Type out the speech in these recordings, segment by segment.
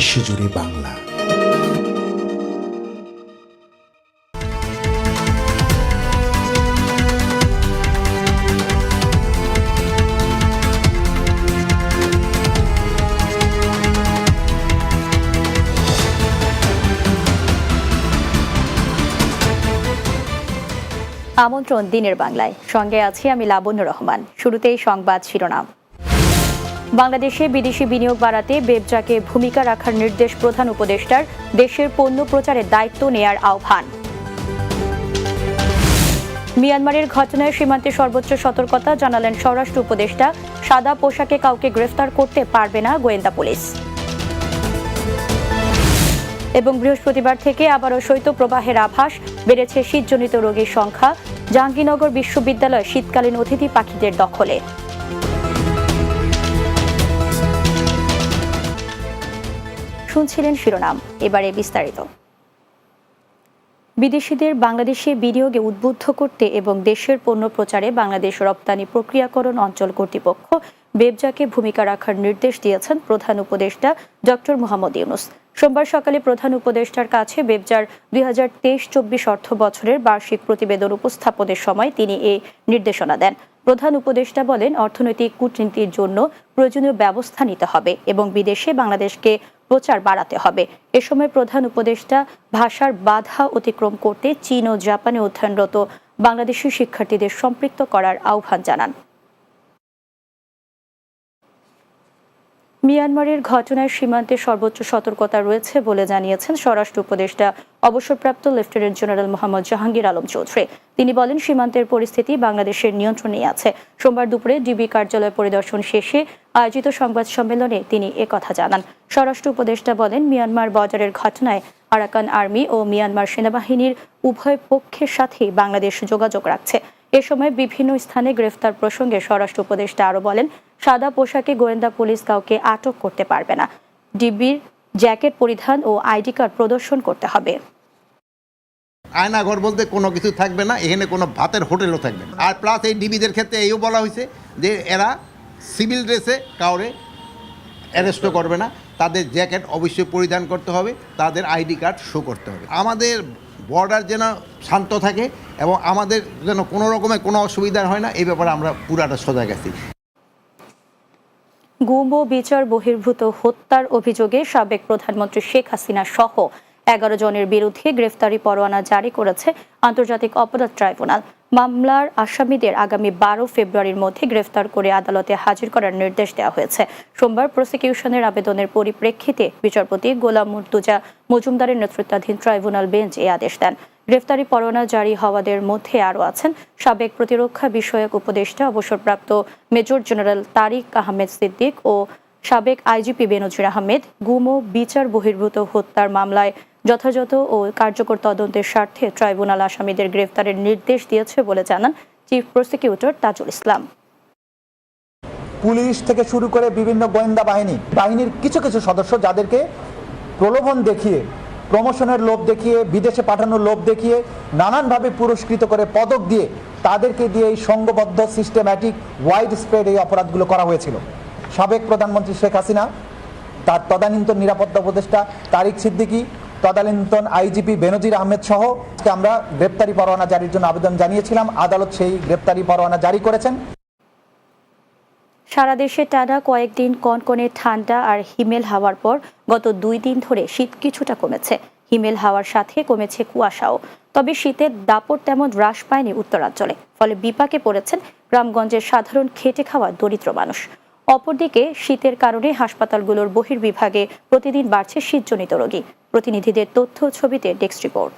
বিশ্বজুড়ে বাংলা। আমন্ত্রণ দিনের বাংলায়। সঙ্গে আছি আমি লাবণ্য রহমান। শুরুতেই সংবাদ শিরোনাম। বাংলাদেশে বিদেশি বিনিয়োগ বাড়াতে বেবজাকে ভূমিকা রাখার নির্দেশ প্রধান উপদেষ্টার, দেশের পণ্য প্রচারের দায়িত্ব নেয়ার আহ্বান। মিয়ানমারের ঘটনায় সীমান্তে সর্বোচ্চ সতর্কতা জানালেন স্বরাষ্ট্র উপদেষ্টা, সাদা পোশাকে কাউকে গ্রেফতার করতে পারবে না গোয়েন্দা পুলিশ। এবং বৃহস্পতিবার থেকে আবারও শৈত্যপ্রবাহের আভাস, বেড়েছে শীতজনিত রোগীর সংখ্যা। জাহাঙ্গীরনগর বিশ্ববিদ্যালয় শীতকালীন অতিথি পাখিদের দখলে। শুনছিলেন শিরোনাম, এবারে বিস্তারিত। বিদেশিদের বাংলাদেশে বিনিয়োগে উদ্বুদ্ধ করতে এবং দেশের পণ্য প্রচারে বাংলাদেশ রপ্তানি প্রক্রিয়াকরণ অঞ্চল কর্তৃপক্ষ বেবজাকে ভূমিকা রাখার নির্দেশ দিয়েছেন প্রধান উপদেষ্টা ডক্টর মোহাম্মদ ইউনুস। সোমবার সকালে প্রধান উপদেষ্টার কাছে বেবজার দুই হাজার তেইশ চব্বিশ অর্থ বছরের বার্ষিক প্রতিবেদন উপস্থাপনের সময় তিনি এই নির্দেশনা দেন। প্রধান উপদেষ্টা বলেন, অর্থনৈতিক কূটনীতির জন্য প্রয়োজনীয় ব্যবস্থা নিতে হবে এবং বিদেশে বাংলাদেশকে প্রচার বাড়াতে হবে। এ সময় প্রধান উপদেষ্টা ভাষার বাধা অতিক্রম করতে চীন ও জাপানে অধ্যয়নরত বাংলাদেশি শিক্ষার্থীদের সম্পৃক্ত করার আহ্বান জানান। মিয়ানমারের ঘটনায় সীমান্তে সর্বোচ্চ সতর্কতা রয়েছে বলে জানিয়েছেন স্বরাষ্ট্র উপদেষ্টা, অবসরপ্রাপ্ত লেফটেন্যান্ট জেনারেল মোহাম্মদ জাহাঙ্গীর আলম চৌধুরী। তিনি বলেন, সীমান্তের পরিস্থিতি বাংলাদেশের নিয়ন্ত্রণে আছে। সোমবার দুপুরে ডিবি কার্যালয় পরিদর্শন শেষে আয়োজিত সংবাদ সম্মেলনে তিনি একথা জানান। স্বরাষ্ট্র উপদেষ্টা বলেন, মিয়ানমার বর্ডারের ঘটনায় আরাকান আর্মি ও মিয়ানমার সেনাবাহিনীর উভয় পক্ষের সাথে বাংলাদেশ যোগাযোগ রাখছে। এ সময় বিভিন্ন স্থানে গ্রেফতার প্রসঙ্গে স্বরাষ্ট্র উপদেষ্টা আরও বলেন সাদা পোশাকে গোয়েন্দা পুলিশ কাউকে আটক করতে পারবে না। ডিবির জ্যাকেট পরিধান ও আইডি কার্ড প্রদর্শন করতে হবে। আয়নাঘর বলতে কোনো কিছু থাকবে না, এখানে কোনো ভাতের হোটেলও থাকবে না। আর প্লাস এই ডিবিদের ক্ষেত্রে এইও বলা হয়েছে যে এরা সিভিল ড্রেসে কাউরে অ্যারেস্টও করবে না। তাদের জ্যাকেট অবশ্যই পরিধান করতে হবে, তাদের আইডি কার্ড শো করতে হবে। আমাদের বর্ডার যেন শান্ত থাকে এবং আমাদের যেন কোনো রকমের কোনো অসুবিধা হয় না, এই ব্যাপারে আমরা পুরাটা সজাগ আছি। গুম ও বিচার বহির্ভূত হত্যার অভিযোগে সাবেক প্রধানমন্ত্রী শেখ হাসিনা সহ এগারো জনের বিরুদ্ধে গ্রেফতারি পরোয়ানা জারি করেছে আন্তর্জাতিক অপরাধ ট্রাইব্যুনাল। মামলার আসামিদের আগামী বারো ফেব্রুয়ারির মধ্যে গ্রেফতার করে আদালতে হাজির করার নির্দেশ দেওয়া হয়েছে। সোমবার প্রসিকিউশনের আবেদনের পরিপ্রেক্ষিতে বিচারপতি গোলাম মুর্তুজা মজুমদারের নেতৃত্বাধীন ট্রাইব্যুনাল বেঞ্চ এই আদেশ দেন। গ্রেফতারি পরোয়ানা জারি হওয়াদের মধ্যে আরও আছেন সাবেক প্রতিরক্ষা বিষয়ক উপদেষ্টা, অবসরপ্রাপ্ত মেজর জেনারেল তারিক আহমেদ সিদ্দিক ও সাবেক আইজিপি বেনজির আহমেদ। গুম ও বিচার বহির্ভূত হত্যার মামলায় যথাযথ ও কার্যকর তদন্তের স্বার্থে ট্রাইব্যুনাল আসামিদের গ্রেফতারের নির্দেশ দিয়েছে বলে জানান chief prosecutor Tajul Islam. Police থেকে শুরু করে বিভিন্ন গোয়েন্দা বাহিনী, বাহিনীর কিছু কিছু সদস্য যাদেরকে প্রলোভন দেখিয়ে প্রমোশনের লোভ দেখিয়ে, বিদেশে পাঠানোর লোভ দেখিয়ে, নানানভাবে পুরস্কৃত করে পদক দিয়ে তাদেরকে দিয়ে এই সংঘবদ্ধ সিস্টেম্যাটিক ওয়াইড স্প্রেড এই অপরাধগুলো করা হয়েছিল। সাবেক প্রধানমন্ত্রী শেখ হাসিনা, তার তদানীন্তন নিরাপত্তা উপদেষ্টা তারিক সিদ্দিকী, তদানীন্তন আইজিপি বেনজির আহমেদ সহ আমরা গ্রেপ্তারি পরোয়ানা জারির জন্য আবেদন জানিয়েছিলাম। আদালত সেই গ্রেপ্তারি পরোয়ানা জারি করেছেন। সারা দেশে টানা কয়েকদিন কনকনে ঠান্ডা আর হিমেল হাওয়ার পর গত দুই দিন ধরে শীত কিছুটা কমেছে। হিমেল হাওয়ার সাথে কমেছে কুয়াশাও। তবে শীতের দাপট তেমন হ্রাস পায়নি উত্তরাঞ্চলে, ফলে বিপাকে পড়েছেন গ্রামগঞ্জের সাধারণ খেটে খাওয়া দরিদ্র মানুষ। অপরদিকে শীতের কারণে হাসপাতালগুলোর বহির্বিভাগে প্রতিদিন বাড়ছে শীতজনিত রোগী। প্রতিনিধিদের তথ্য ছবিতে ডেস্ক রিপোর্ট।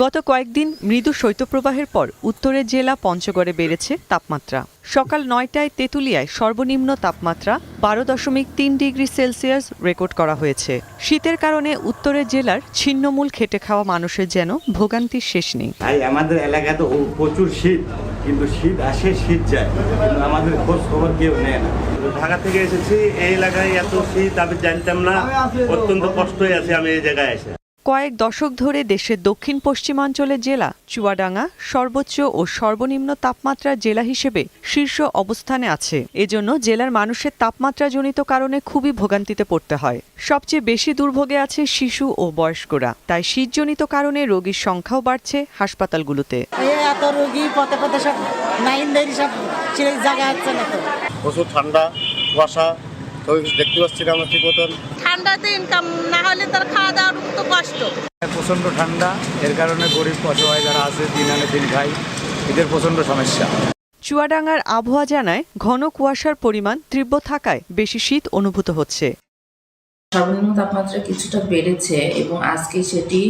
গত কয়েকদিন মৃদু শৈত্যপ্রবাহের পর উত্তরের জেলা পঞ্চগড়ে বেড়েছে তাপমাত্রা। সকাল নয়টায় তেঁতুলিয়ায় সর্বনিম্ন তাপমাত্রা বারো দশমিক তিন ডিগ্রি সেলসিয়াস রেকর্ড করা হয়েছে। শীতের কারণে উত্তরের জেলার ছিন্নমূল খেটে খাওয়া মানুষের যেন ভোগান্তির শেষ নেই। ভাই আমাদের এলাকাতে ও প্রচুর শীত কিন্তু শীত আসে শীত যায় কিন্তু আমাদের খোঁজ খবর কেউ নেয় না। ঢাকা থেকে এসেছি এই এলাকায় এত শীত আমি জানতাম না অত্যন্ত কষ্টই আছে আমি এই জায়গায় এসে। কয়েক দশক ধরে দেশের দক্ষিণ পশ্চিমাঞ্চলের জেলা চুয়াডাঙ্গা সর্বোচ্চ ও সর্বনিম্ন তাপমাত্রার জেলা হিসেবে শীর্ষ অবস্থানে আছে। এজন্য জেলার মানুষের তাপমাত্রাজনিত কারণে খুবই ভোগান্তিতে পড়তে হয়। সবচেয়ে বেশি দুর্ভোগে আছে শিশু ও বয়স্করা। তাই শীতজনিত কারণে রোগীর সংখ্যাও বাড়ছে হাসপাতালগুলোতে। এত রোগী পথে পথে সব নাইন সব সেই জায়গা না প্রচুর ঠান্ডা কুয়াশা তো দেখতে পাচ্ছি না আমরা ঠিক মতন। ঠান্ডাতে ইনকাম না হলে তার খাওয়া দাওয়ার তো কষ্ট। প্রচণ্ড ঠান্ডা এর কারণে গরিব অসহায় যারা আছে দিন আনে দিন খাই এদের প্রচণ্ড সমস্যা। চুয়াডাঙ্গার আবহাওয়া জানায় ঘন কুয়াশার পরিমাণ তীব্র থাকায় বেশি শীত অনুভূত হচ্ছে। সর্বনিম্ন তাপমাত্রা কিছুটা বেড়েছে এবং আজকে সেটি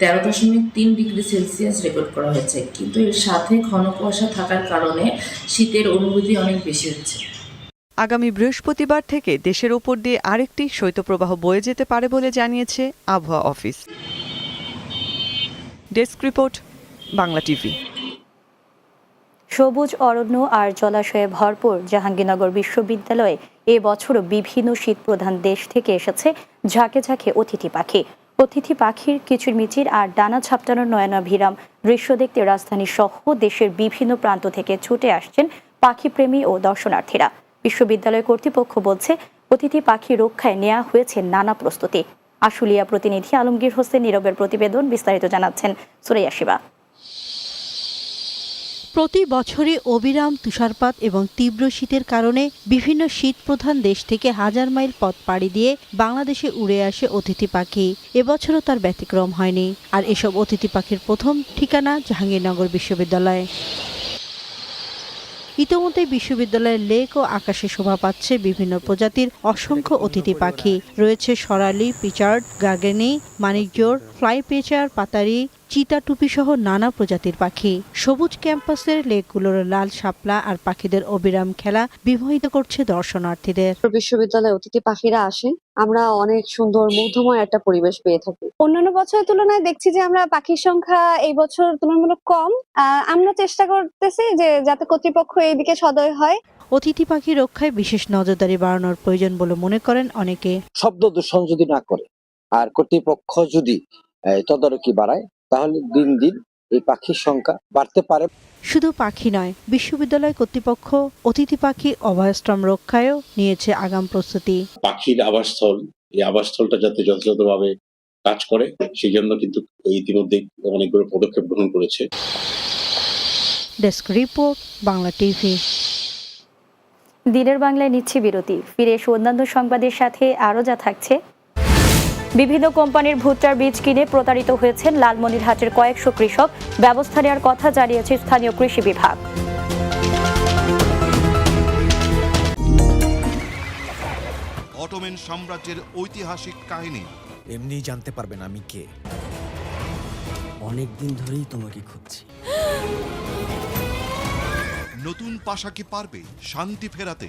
তেরো দশমিক তিন ডিগ্রি সেলসিয়াস রেকর্ড করা হয়েছে। কিন্তু এর সাথে ঘন কুয়াশা থাকার কারণে শীতের অনুভূতি অনেক বেশি হচ্ছে। আগামী বৃহস্পতিবার থেকে দেশের ওপর দিয়ে আরেকটি শৈত্যপ্রবাহ বয়ে যেতে পারে বলে জানিয়েছে আবহাওয়া office. Desk report, Bangla TV. সবুজ, অরণ্য আর জলাশয়ে ভরপুর জাহাঙ্গীরনগর বিশ্ববিদ্যালয়ে এ বছরও বিভিন্ন শীত প্রধান দেশ থেকে এসেছে ঝাঁকে ঝাঁকে অতিথি পাখি। অতিথি পাখির কিচিরমিচির আর ডানা ছাপটানোর নয়নাভিরাম দৃশ্য দেখতে রাজধানী সহ দেশের বিভিন্ন প্রান্ত থেকে ছুটে আসছেন পাখিপ্রেমী ও দর্শনার্থীরা। বিশ্ববিদ্যালয় কর্তৃপক্ষ বলছে, অতিথি পাখি রক্ষায় নেওয়া হয়েছে নানা প্রস্তুতি। আশুলিয়া প্রতিনিধি আলমগীর হোসেন নীরবের প্রতিবেদন বিস্তারিত জানাচ্ছেন সুরাইয়া শিবা। প্রতি বছরই অবিরাম তুষারপাত এবং তীব্র শীতের কারণে বিভিন্ন শীত প্রধান দেশ থেকে হাজার মাইল পথ পাড়ি দিয়ে বাংলাদেশে উড়ে আসে অতিথি পাখি। এবছরও তার ব্যতিক্রম হয়নি। আর এসব অতিথি পাখির প্রথম ঠিকানা জাহাঙ্গীরনগর বিশ্ববিদ্যালয়। ইতোমধ্যে বিশ্ববিদ্যালয়ের লেক ও আকাশে শোভা পাচ্ছে বিভিন্ন প্রজাতির অসংখ্য অতিথি পাখি। রয়েছে সরালি, পিচার্ড, গাগেনি মানিকজোর ফ্লাই পেচার, পাতারি চিতা টুপি সহ নানা প্রজাতির পাখি। সবুজ ক্যাম্পাসের লেকগুলোর লাল শাপলা আর পাখিদের অবিরাম খেলা বিমোহিত করছে দর্শনার্থীদের। বিশ্ববিদ্যালয়ে অতিথি পাখিরা আসে আমরা অনেক সুন্দর মুগ্ধময় একটা পরিবেশ পেয়ে থাকি। অন্যান্য বছরের তুলনায় দেখছি যে আমরা পাখির সংখ্যা এই বছর তুলনামূলক কম। আহ, আমরা চেষ্টা করতেছি যে যাতে কর্তৃপক্ষ এইদিকে সদয় হয়। অতিথি পাখি রক্ষায় বিশেষ নজরদারি বাড়ানোর প্রয়োজন বলে মনে করেন অনেকে। শব্দ দূষণ যদি না করে। আর কর্তৃপক্ষ যদি তদারকি বাড়ায় তাহলে দিন দিন এই পাখির সংখ্যা বাড়তে পারে। শুধু পাখি নয় বিশ্ববিদ্যালয় কর্তৃপক্ষ অতিথি পাখি অভয়াশ্রম রক্ষায়ও নিয়েছে আগাম প্রস্তুতি। পাখির আবাসস্থল এই আবাসস্থলটা যাতে যথাযথভাবে কাজ করে সেই জন্য কিন্তু ইতিমধ্যে অনেকগুলো পদক্ষেপ গ্রহণ করেছে। Desk report Bangla TV. দিনের বাংলায় নিচ্ছি বিরতি। ফিরে এসে অন্যান্য সংবাদের সাথে আরও যা থাকছে বিভিন্ন কোম্পানির ভুট্টার বীজ কিনে প্রতারিত হয়েছেন লালমনিরহাটের কয়েকশো কৃষক। ব্যবস্থা নেওয়ার কথা জানিয়েছে স্থানীয় কৃষি বিভাগ। অটোমেন সাম্রাজ্যের ঐতিহাসিক কাহিনী। এমনি জানতে পারবেন আমি কে। অনেক দিন ধরেই তোমাকে খুঁজছি। নতুন পাশা কি পারবে? শান্তি ফেরাতে।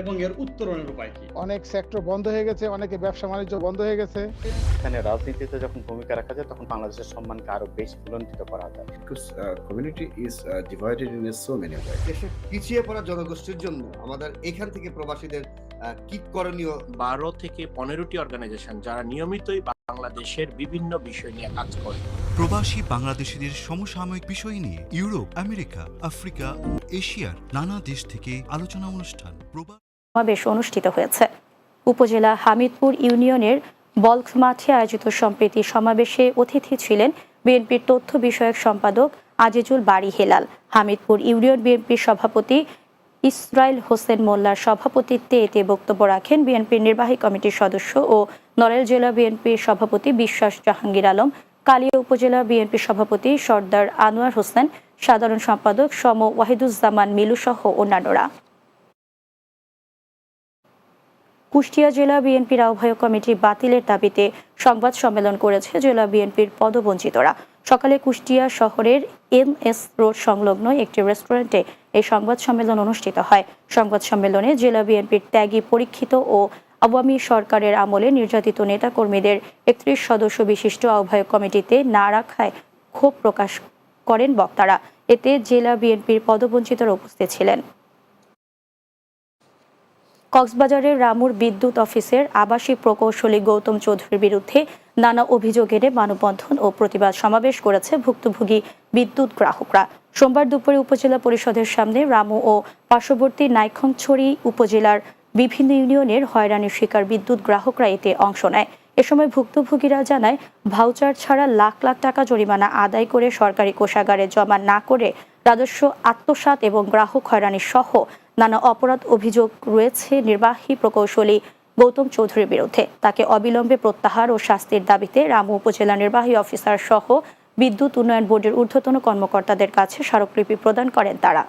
এবং এর উত্তরণের উপায় কি? অনেক সেক্টর বন্ধ হয়ে গেছে অনেকে ব্যবসা বাণিজ্য বন্ধ হয়ে গেছে। এখানে রাজনীতিতে যখন ভূমিকা রাখা যায় তখন বাংলাদেশের সম্মানকে আরও বেশি বুলন্দিত করা যায়। Community is divided in so many way দেশের পিছিয়ে পড়া জনগোষ্ঠীর জন্য আমাদের এখান থেকে প্রবাসীদের কি করণীয়? বারো থেকে পনেরোটি অর্গানাইজেশন যারা নিয়মিতই বাংলাদেশের বিভিন্ন বিষয় নিয়ে কাজ করে। প্রবাসী বাংলাদেশিদের সমসাময়িক বিষয় নিয়ে ইউরোপ আমেরিকা আফ্রিকা ও এশিয়ার নানা দেশ থেকে আলোচনা অনুষ্ঠান প্রবাস সমাবেশ অনুষ্ঠিত হয়েছে। উপজেলা হামিদপুর ইউনিয়নের বলক মাঠে আয়োজিত সম্প্রীতি সমাবেশে অতিথি ছিলেন বিএনপির তথ্য বিষয়ক সম্পাদক আজিজুল বাড়ি হেলাল, হামিদপুর ইউনিয়ন বিএনপির সভাপতি ইসরাইল হোসেন মোল্লার সভাপতিত্বে এতে বক্তব্য রাখেন বিএনপির নির্বাহী কমিটির সদস্য ও নড়াইল জেলা বিএনপির সভাপতি বিশ্বাস জাহাঙ্গীর আলম, কালিয়া উপজেলা বিএনপি সভাপতি সর্দার আনোয়ার হোসেন, সাধারণ সম্পাদক সম ওয়াহিদুজ্জামান মিলু সহ অন্যান্যরা। কুষ্টিয়া জেলা বিএনপির আহ্বায়ক কমিটি বাতিলের দাবিতে সংবাদ সম্মেলন করেছে জেলা বিএনপির পদবঞ্চিতরা। সকালে কুষ্টিয়া শহরের এম এস রোড সংলগ্ন একটি রেস্টুরেন্টে এই সংবাদ সম্মেলন অনুষ্ঠিত হয়। সংবাদ সম্মেলনে জেলা বিএনপির ত্যাগী, পরীক্ষিত ও আওয়ামী সরকারের আমলে নির্যাতিত নেতাকর্মীদের একত্রিশ সদস্য বিশিষ্ট আহ্বায়ক কমিটিতে না রাখায় ক্ষোভ প্রকাশ করেন বক্তারা। এতে জেলা বিএনপির পদবঞ্চিতরা উপস্থিত ছিলেন। কক্সবাজারের রামুর বিদ্যুৎ অফিসের আবাসিক প্রকৌশলী গৌতম চৌধুরীর বিরুদ্ধে নানা অভিযোগ এনে মানববন্ধন ও প্রতিবাদ সমাবেশ করেছে ভুক্তভোগী বিদ্যুৎ গ্রাহকরা। সোমবার দুপুরে উপজেলা পরিষদের সামনে রামু ও পার্শ্ববর্তী নাইখংছড়ি উপজেলার বিভিন্ন ইউনিয়নের হয়রানির শিকার বিদ্যুৎ গ্রাহকরা এতে অংশ নেয়। এ সময় ভুক্তভোগীরা জানায়, ভাউচার ছাড়া লাখ লাখ টাকা জরিমানা আদায় করে সরকারি কোষাগারে জমা না করে রাজস্ব, আত্মসাৎ এবং গ্রাহক হয়রানি সহ নানা অপরাধ অভিযোগ রয়েছে নির্বাহী প্রকৌশলী গৌতম চৌধুরীর বিরুদ্ধে। তাকে অবিলম্বে প্রত্যাহার ও শাস্তির দাবিতে রামু উপজেলা নির্বাহী অফিসার সহ বিদ্যুৎ উন্নয়ন বোর্ডের ঊর্ধ্বতন কর্মকর্তাদের কাছে স্মারকলিপি প্রদান করেন তারা।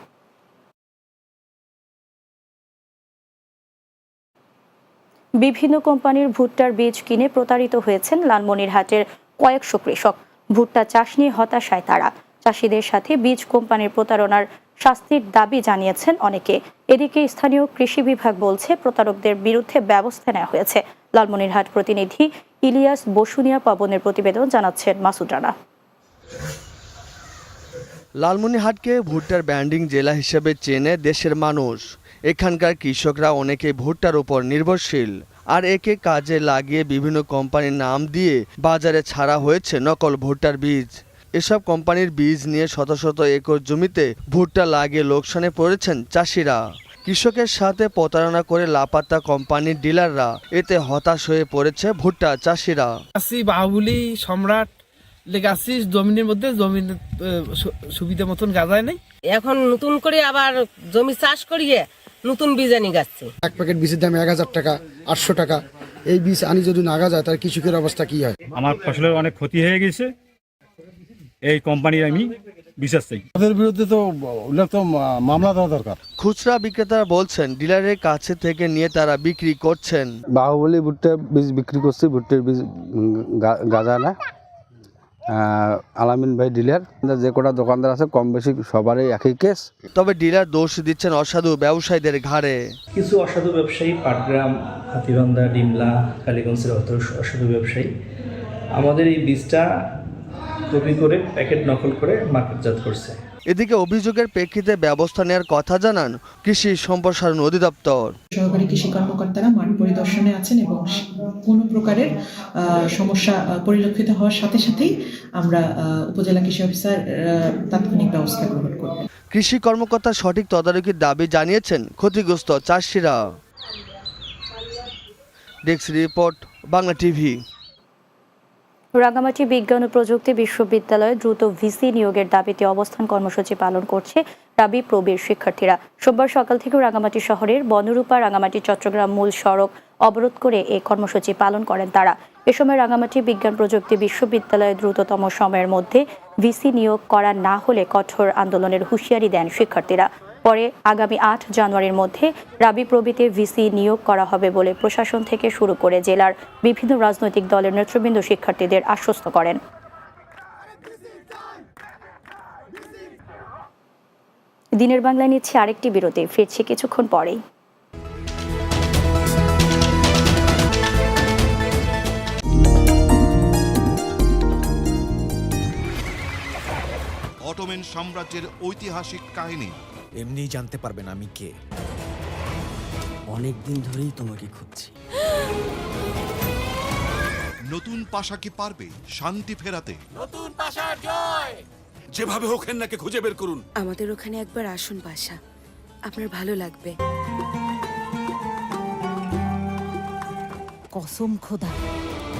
বিভিন্ন কোম্পানির ভুট্টার বীজ কিনে প্রতারিত হয়েছেন লালমনিরহাটের কয়েকশো কৃষক। ভুট্টা চাষ নিয়ে হতাশায় তারা। চাষিদের সাথে বীজ কোম্পানির প্রতারণার শাস্তির দাবি জানিয়েছেন অনেকে। এদিকে স্থানীয় কৃষি বিভাগ বলছে, প্রতারকদের বিরুদ্ধে ব্যবস্থা নেওয়া হয়েছে। লালমনিরহাট প্রতিনিধি ইলিয়াস বসুনিয়া পবনের প্রতিবেদন জানাচ্ছেন মাসুদ রানা। লালমনিরহাটকে ভুট্টার ব্যান্ডিং জেলা হিসেবে চেনে দেশের মানুষ। এখানকার কৃষকরা অনেকে ভুট্টার উপর নির্ভরশীল, আর একে কাজে লাগিয়ে বিভিন্ন কোম্পানির নাম দিয়ে বাজারে ছাড়া হয়েছে নকল ভুট্টার বীজ। এসব কোম্পানির বীজ নিয়ে শত শত একর জমিতে ভুট্টা লাগিয়ে লোকসানে পড়েছেন চাষিরা। কৃষকের সাথে প্রতারণা করে লাপাত্তা কোম্পানির ডিলাররা এতে হতাশ হয়ে পড়েছে ভুট্টা চাষিরা। আসি বাহুলি সম্রাট লেগাছি জমিনের মধ্যে জমিন সুবিধা মতন গাজায় নেই। এখন নতুন করে আবার জমি চাষ করিয়ে নতুন বীজ আনি গাচ্ছে। এক প্যাকেট বীজের দাম এক হাজার টাকা আটশো টাকা। এই বীজ আনি যদি নাগা যায় তাহলে কৃষকের অবস্থা কি হয়? আমার ফসলের অনেক ক্ষতি হয়ে গেছে। এই কোম্পানির আমি বিশ্বাস চাই। তাদের বিরুদ্ধে তো তো মামলা দেওয়া দরকার। খুচরা বিক্রেতারা বলছেন ডিলারের কাছে থেকে নিয়ে তারা বিক্রি করছেন। বাহুবলী ভুট্টা বীজ বিক্রি করছি ভুট্টার বীজ গাজা না। আলামিন ভাই ডিলার যে কটা দোকানদার আছে কম বেশি সবারই একই কেস তবে ডিলার দোষ দিচ্ছেন অসাধু ব্যবসায়ীদের ঘাড়ে। কিছু অসাধু ব্যবসায়ী পাটগ্রাম হাতিবান্ধা ডিমলা কালীগঞ্জের অত অসাধু ব্যবসায়ী আমাদের এই বীজটা কপি করে প্যাকেট নকল করে মার্কেটজাত করছে। এদিকে অভিযোগের প্রেক্ষিতে ব্যবস্থা নেওয়ার কথা জানান কৃষি সম্প্রসারণ অধিদপ্তর। সহকারী কৃষি কর্মকর্তারা মাঠ পরিদর্শনে আছেন এবং কোনো প্রকারের সমস্যা পরিলক্ষিত হওয়ার সাথে সাথেই আমরা উপজেলা কৃষি অফিসার তাৎক্ষণিক ব্যবস্থা গ্রহণ করব কৃষি কর্মকর্তা সঠিক তদারকির দাবি জানিয়েছেন ক্ষতিগ্রস্ত চাষিরা। Desk report Bangla TV. Rangamati বিজ্ঞান ও প্রযুক্তি বিশ্ববিদ্যালয়ে দ্রুত ভিসি নিয়োগের দাবিতে অবস্থান কর্মসূচি পালন করছে রাবি প্রবীর শিক্ষার্থীরা। সোমবার সকাল থেকে রাঙ্গামাটি শহরের বনরূপা রাঙ্গামাটি চট্টগ্রাম মূল সড়ক অবরোধ করে এই কর্মসূচি পালন করেন তারা। এ সময় রাঙ্গামাটি বিজ্ঞান প্রযুক্তি বিশ্ববিদ্যালয়ে দ্রুততম সময়ের মধ্যে ভিসি নিয়োগ করা না হলে কঠোর আন্দোলনের হুঁশিয়ারি দেন শিক্ষার্থীরা। পরে আগামী আট জানুয়ারির মধ্যে রাবি প্রবীতে ভিসি নিয়োগ করা হবে বলে প্রশাসন থেকে শুরু করে জেলার বিভিন্ন রাজনৈতিক দলের নেতৃবৃন্দ শিক্ষার্থীদের আশ্বস্ত করেন। দিনের বাংলায় নিচ্ছে আরেকটি বিরতি, ফিরছে কিছুক্ষণ পরেই। অটোমেন সাম্রাজ্যের ঐতিহাসিক কাহিনী এমনি জানতে পারবেন আমি কে। অনেক দিন ধরেই তোমাকে খুঁজছি। নতুন পাশা কি পারবে? শান্তি ফেরাতে। নতুন পাশার জয়! যেভাবে হোক নাকে খুঁজে বের করুন। আমাদের ওখানে একবার আসুন পাশা। আপনার ভালো লাগবে। কসম খোদা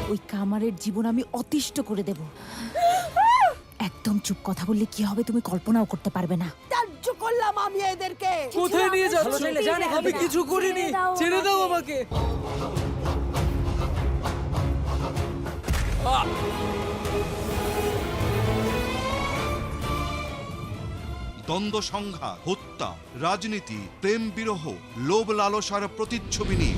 ওই কামারের জীবন আমি অতিষ্ঠ করে দেব। একদম চুপ কথা বললে কি হবে তুমি কল্পনাও করতে পারবে না। ত্যায্য করলাম আমি এদেরকে। কোথায় নিয়ে যাচ্ছ? আমি কিছু করিনি। ছেড়ে দাও আমাকে। দ্বন্দ্ব সংঘাত হত্যা রাজনীতি প্রেম বিরহ লোভ লালসার প্রতিচ্ছবি নিয়ে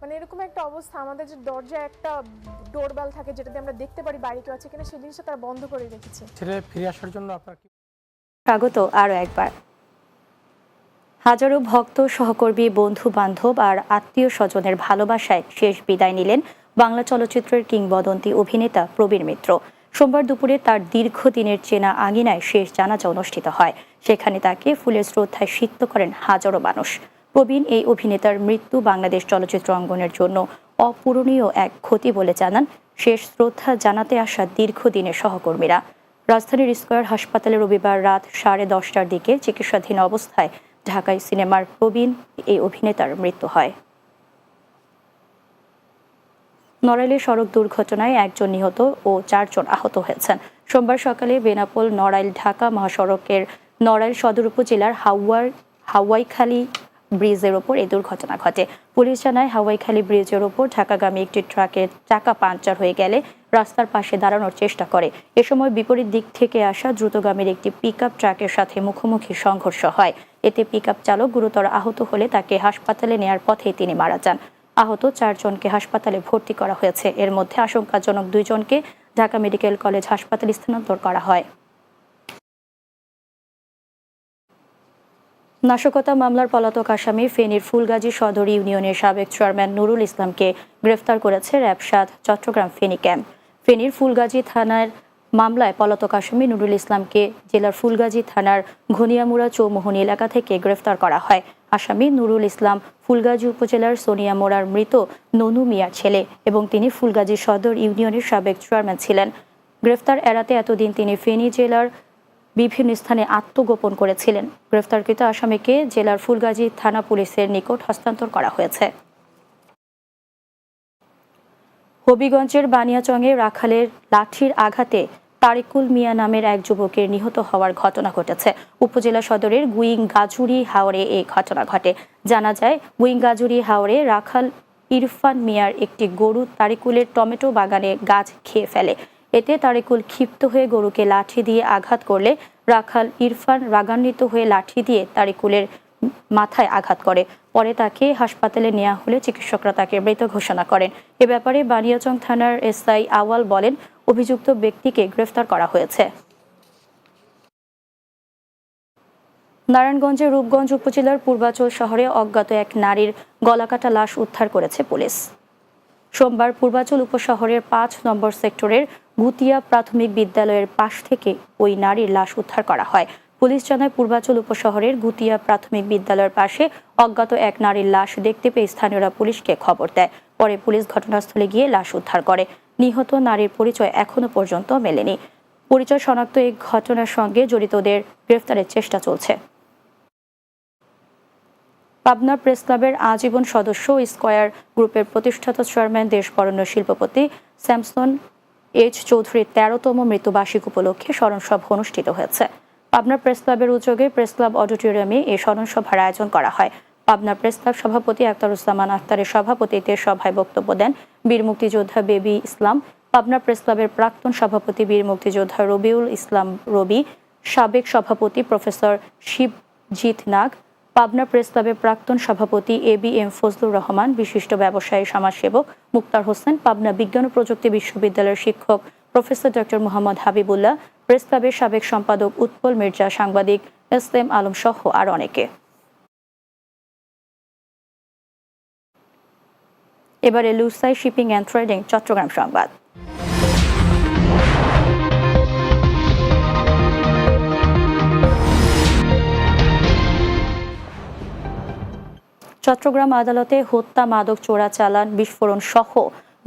মানে এরকম একটা অবস্থা আমাদের যে দরজায় একটা ডোরবেল থাকে যেটাতে আমরা দেখতে পারি বাড়ি কেউ আছে কিনা সেই জিনিসটা তারা বন্ধ করে রেখেছে। ছেলে ফিরে আসার জন্য আপনার কি স্বাগত আরও একবার। হাজারো ভক্ত সহকর্মী বন্ধু বান্ধব আর আত্মীয় স্বজনের ভালোবাসায় শেষ বিদায় নিলেন বাংলা চলচ্চিত্রের কিংবদন্তি অভিনেতা প্রবীর মিত্র। সোমবার দুপুরে তার দীর্ঘদিনের চেনা আঙিনায় শেষ জানাজা অনুষ্ঠিত হয়। সেখানে তাকে ফুলের শ্রদ্ধায় সিক্ত করেন হাজারো মানুষ। প্রবীণ এই অভিনেতার মৃত্যু বাংলাদেশ চলচ্চিত্র অঙ্গনের জন্য অপূরণীয় এক ক্ষতি বলে জানান। শেষ শ্রদ্ধা জানাতে আসা দীর্ঘদিনের সহকর্মীরা। রাজধানীর স্কয়ার হাসপাতালে রবিবার রাত সাড়ে দশটার দিকে চিকিৎসাধীন অবস্থায় ঢাকায় সিনেমার প্রবীণ এই অভিনেতার মৃত্যু হয়। নড়াইলে সড়ক দুর্ঘটনায় একজন নিহত ও চারজন আহত হয়েছেন। সোমবার সকালে বেনাপোল, নড়াইল, ঢাকা মহাসড়কের নড়াইল সদর উপজেলার হাওয়ার হাওয়াইখালী ব্রিজের ওপর এই দুর্ঘটনা ঘটে। পুলিশ জানায়, হাওয়াইখালী ব্রিজের ওপর ঢাকাগামী একটি ট্রাকের চাকা পাঞ্চার হয়ে গেলে রাস্তার পাশে দাঁড়ানোর চেষ্টা করে। এ সময় বিপরীত দিক থেকে আসা দ্রুতগামীর একটি পিকআপ ট্রাকের সাথে মুখোমুখি সংঘর্ষ হয়। এতে পিকআপ চালক গুরুতর আহত হলে তাকে হাসপাতালে নেয়ার পথেই তিনি মারা যান। আহত চারজনকে হাসপাতালে ভর্তি করা হয়েছে। এর মধ্যে আশঙ্কাজনক দুইজনকে ঢাকা মেডিকেল কলেজ হাসপাতালে স্থানান্তর করা হয়। নাশকতা মামলার পলাতক আসামি ফেনীর ফুলগাজী সদর ইউনিয়নের সাবেক চেয়ারম্যান নুরুল ইসলামকে গ্রেফতার করেছে র্যাব সাত চট্টগ্রাম ফেনী ক্যাম্প। ফেনীর ফুলগাজী থানার মামলায় পলাতক আসামি নুরুল ইসলামকে জেলার ফুলগাজী থানার ঘনিয়ামুড়া চৌমোহনী এলাকা থেকে গ্রেফতার করা হয়। আসামি নুরুল ইসলাম ফুলগাজী উপজেলার সোনিয়ামোড়ার মৃত ননু মিয়ার ছেলে এবং তিনি ফুলগাজী সদর ইউনিয়নের সাবেক চেয়ারম্যান ছিলেন। গ্রেফতার এড়াতে এতদিন তিনি ফেনী জেলার বিভিন্ন স্থানে আত্মগোপন করেছিলেন। গ্রেফতারকৃত আসামিকে জেলার ফুলগাজী থানা পুলিশের নিকট হস্তান্তর করা হয়েছে। হবিগঞ্জের বানিয়াচংয়ে রাখালের লাঠির আঘাতে তারিকুল মিয়া নামের এক যুবকের নিহত হওয়ার ঘটনা ঘটেছে। উপজেলা সদরের গুইং গাজুরি হাওড়ে এই ঘটনা ঘটে। জানা যায় গুইং গাজুরি হাওড়ে রাখাল ইরফান মিয়ার একটি গরু তারিকুলের টমেটো বাগানে গাছ খেয়ে ফেলে। এতে তারেকুল ক্ষিপ্ত হয়ে গরুকে লাঠি দিয়ে আঘাত করলে রাখাল ইরফান রাগান্বিত হয়ে লাঠি দিয়ে তারেকুলের মাথায় আঘাত করে। পরে তাকে হাসপাতালে নেওয়া হলে চিকিৎসকরা তাকে মৃত ঘোষণা করেন। এ ব্যাপারে বানিয়াচং থানার এসআই আওয়াল বলেন, অভিযুক্ত ব্যক্তিকে গ্রেফতার করা হয়েছে। নারায়ণগঞ্জের রূপগঞ্জ উপজেলার পূর্বাচল শহরে অজ্ঞাত এক নারীর গলাকাটা লাশ উদ্ধার করেছে পুলিশ। সোমবার পূর্বাচল উপশহরের পাঁচ নম্বর সেক্টরের গুতিয়া প্রাথমিক বিদ্যালয়ের পাশ থেকে ওই নারীর লাশ উদ্ধার করা হয়। পুলিশ জানায়, পূর্বাচল উপশহরের গুতিয়া প্রাথমিক বিদ্যালয়ের পাশে অজ্ঞাত এক নারীর লাশ দেখতে পেয়ে স্থানীয়রা পুলিশকে খবর দেয়। পরে পুলিশ ঘটনাস্থলে গিয়ে লাশ উদ্ধার করে। নিহত নারীর পরিচয় এখনও পর্যন্ত মেলেনি। পরিচয় শনাক্ত এই ঘটনার সঙ্গে জড়িতদের গ্রেফতারের চেষ্টা চলছে। পাবনা প্রেস ক্লাবের আজীবন সদস্য স্কয়ার গ্রুপের প্রতিষ্ঠাতা চেয়ারম্যান, দেশবরণ্য শিল্পপতি স্যামসন এইচ চৌধুরীর তেরোতম মৃত্যুবার্ষিক উপলক্ষে স্মরণসভা অনুষ্ঠিত হয়েছে। পাবনা প্রেস ক্লাবের উদ্যোগে প্রেস ক্লাব অডিটোরিয়ামে এই স্মরণসভার আয়োজন করা হয়। পাবনা প্রেস ক্লাব সভাপতি আক্তারুজ্জামান আক্তারের সভাপতিত্বে সভায় বক্তব্য দেন বীর মুক্তিযোদ্ধা বেবি ইসলাম, পাবনা প্রেস ক্লাবের প্রাক্তন সভাপতি বীর মুক্তিযোদ্ধা রবিউল ইসলাম রবি, সাবেক সভাপতি প্রফেসর শিবজিৎ নাগ পাবনা প্রেস ক্লাবের প্রাক্তন সভাপতি A B M Fazlur Rahman, বিশিষ্ট ব্যবসায়ী, সমাজসেবক মুক্তার হোসেন, পাবনা বিজ্ঞান ও প্রযুক্তি বিশ্ববিদ্যালয়ের শিক্ষক professor doctor Mohammad Habibullah press ক্লাবের সাবেক সম্পাদক উৎপল মির্জা, সাংবাদিক এস এম আলম সহ আর অনেকে। এবারে Lushai shipping and trading, Chattogram সংবাদ। চট্টগ্রাম আদালতে হত্যা, মাদক চোরাচালান বিস্ফোরণ সহ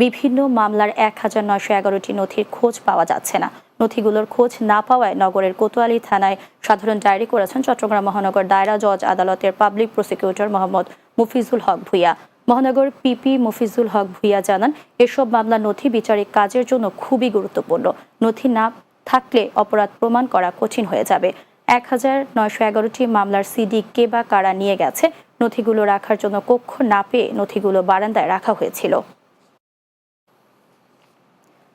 বিভিন্ন মামলার এক হাজার নয়শো এগারোটি নথির খোঁজ পাওয়া যাচ্ছে না। নথিগুলোর খোঁজ না পাওয়ায় নগরের কোতোয়ালি থানায় সাধারণ ডায়েরি করেছেন চট্টগ্রাম মহানগর দায়রা জজ আদালতের পাবলিক প্রসিকিউটর মোহাম্মদ মুফিজুল হক ভুইয়া। মহানগর পিপি মফিজুল হক ভুইয়া জানান, এসব মামলার নথি বিচারিক কাজের জন্য খুবই গুরুত্বপূর্ণ। নথি না থাকলে অপরাধ প্রমাণ করা কঠিন হয়ে যাবে। এক হাজার নয়শো এগারোটি মামলার সিডি কে বা কারা নিয়ে গেছে, নথিগুলো রাখার জন্য কক্ষ না পেয়ে নথিগুলো বারান্দায় রাখা হয়েছিল।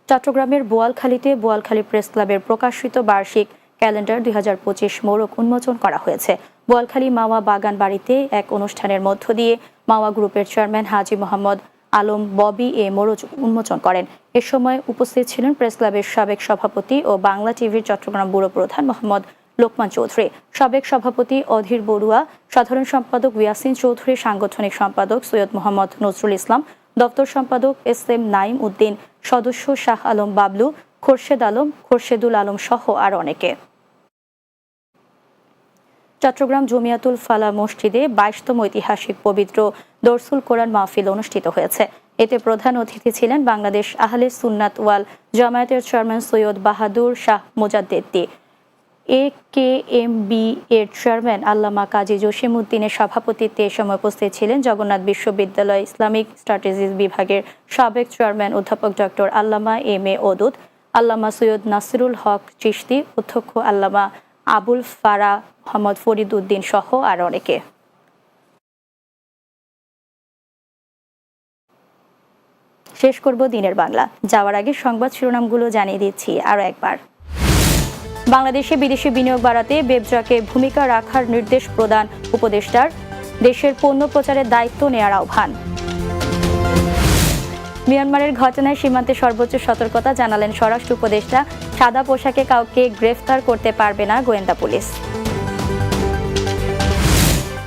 চট্টগ্রামের বোয়ালখালীতে বোয়ালখালী প্রেস ক্লাবের প্রকাশিত বার্ষিক ক্যালেন্ডার দুই হাজার পঁচিশ মোড়ক উন্মোচন করা হয়েছে। বোয়ালখালী মাওয়া বাগান বাড়িতে এক অনুষ্ঠানের মধ্য দিয়ে মাওয়া গ্রুপের চেয়ারম্যান হাজি মোহাম্মদ আলম ববি এ মোড়ক উন্মোচন করেন। এ সময় উপস্থিত ছিলেন প্রেস ক্লাবের সাবেক সভাপতি ও বাংলা টিভির চট্টগ্রাম ব্যুরো প্রধান মোহাম্মদ লোকমান চৌধুরী। সাবেক সভাপতি অধীর বড়ুয়া, সাধারণ সম্পাদক ইয়াসিন চৌধুরী, সাংগঠনিক সম্পাদক সৈয়দ মোহাম্মদ নজরুল ইসলাম, দপ্তর সম্পাদক এস এম নাইম উদ্দিন, সদস্য শাহ আলম বাবলু, খোরশেদ আলম, খোরশেদুল আলম সহ আর অনেকে। চট্টগ্রাম জমিয়াতুল ফালা মসজিদে বাইশতম ঐতিহাসিক পবিত্র দরসুল কোরআন মাহফিল অনুষ্ঠিত হয়েছে। এতে প্রধান অতিথি ছিলেন বাংলাদেশ আহলে সুন্নাত ওয়াল জামায়াতের chairman Syed Bahadur Shah Mojaddedi A K M B এর চেয়ারম্যান আল্লামা কাজী জসিমউদ্দিনের সভাপতিত্বে এ সময় উপস্থিত ছিলেন জগন্নাথ বিশ্ববিদ্যালয় ইসলামিক স্ট্র্যাটেজিস বিভাগের সাবেক চেয়ারম্যান অধ্যাপক ডক্টর আল্লামা এম এ ওদুদ, আল্লামা সৈয়দ নাসিরুল হক চিশতি, অধ্যক্ষ আল্লামা আবুল ফারা মোহাম্মদ ফরিদ উদ্দিন সহ আর অনেকে। শেষ করব দিনের বাংলা। যাওয়ার আগে সংবাদ শিরোনামগুলো জানিয়ে দিচ্ছি আরও একবার। বাংলাদেশে বিদেশি বিনিয়োগ বাড়াতে বেবজাকে ভূমিকা রাখার নির্দেশ প্রদান উপদেষ্টার। দেশের পণ্য প্রচারের দায়িত্ব নেয়ার আহ্বান। মিয়ানমারের ঘটনায় সীমান্তে সর্বোচ্চ সতর্কতা জানালেন স্বরাষ্ট্র উপদেষ্টা। সাদা পোশাকে কাউকে গ্রেফতার করতে পারবে না গোয়েন্দা পুলিশ।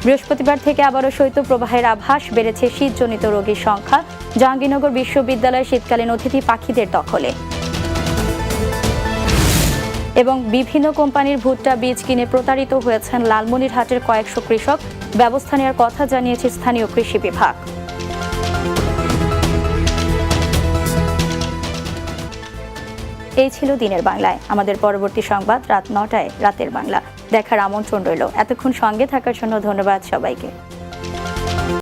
বৃহস্পতিবার থেকে আবারও শৈত্যপ্রবাহের আভাস বেড়েছে শীতজনিত রোগীর সংখ্যা। জাহাঙ্গীরনগর বিশ্ববিদ্যালয় শীতকালীন অতিথি পাখিদের দখলে। এবং বিভিন্ন কোম্পানির ভুট্টা বীজ কিনে প্রতারিত হয়েছেন লালমনিরহাটের কয়েকশো কৃষক। ব্যবস্থা নেওয়ার কথা জানিয়েছে স্থানীয় কৃষি বিভাগ। এই ছিল দিনের বাংলায়। আমাদের পরবর্তী সংবাদ রাত নটায়, রাতের বাংলা। দেখার আমন্ত্রণ রইল। এতক্ষণ সঙ্গে থাকার জন্য ধন্যবাদ সবাইকে।